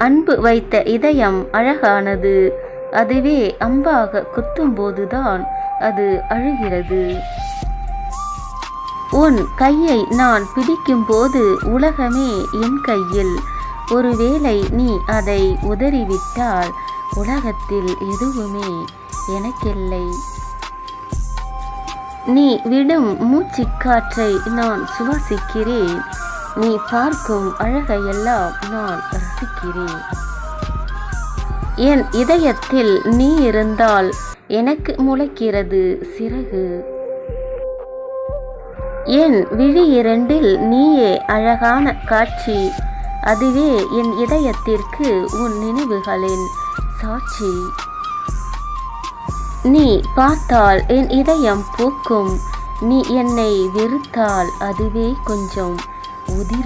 அன்பு வைத்த இதயம் அழகானது. அதுவே அம்பாக குத்தும்போதுதான் அது அழுகிறது. உன் கையை நான் பிடிக்கும்போது உலகமே என் கையில். ஒருவேளை நீ அதை உதறிவிட்டால் உலகத்தில் எதுவுமே எனக்கில்லை. நீ விடும் மூச்சுக்காற்றை நான் சுவாசிக்கிறேன். நீ பார்க்கும் அழகையெல்லாம் நான் ரசிக்கிறேன். என் இதயத்தில் நீ இருந்தால் எனக்கு முளைக்கிறது சிறகு. என் விழி இரண்டில் நீயே அழகான காட்சி. அதுவே என் இதயத்திற்கு உன் நினைவுகளின் சாட்சி. நீ பார்த்தால் என் இதயம் பூக்கும். நீ என்னை வெறுத்தால் அதுவே கொஞ்சம் कूदी